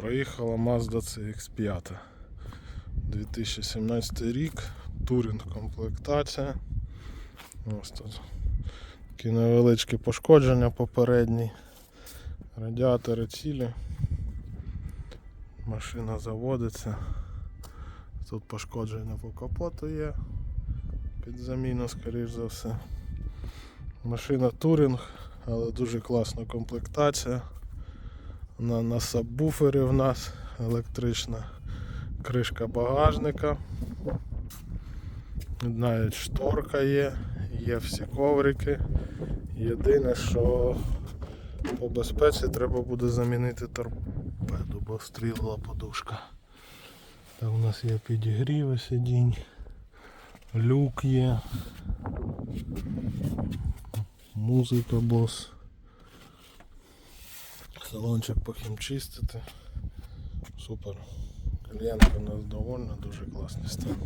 Проїхала Mazda CX5. 2017 рік. Турінг комплектація. Ось тут такі невеличкі пошкодження попередні. Радіатори цілі. Машина заводиться. Тут пошкодження по капоту є. Під заміну, скоріш за все. Машина турінг, але дуже класна комплектація. На, на сабвуфері в нас електрична кришка багажника. Навіть шторка є, є всі коврики. Єдине, що по безпеці треба буде замінити торпеду, бо стрілила подушка. Там у нас є підігріви сидінь, люк є, музика бос. Салончик похімчистити. Супер. Клієнтка у нас довольна, дуже класний стан.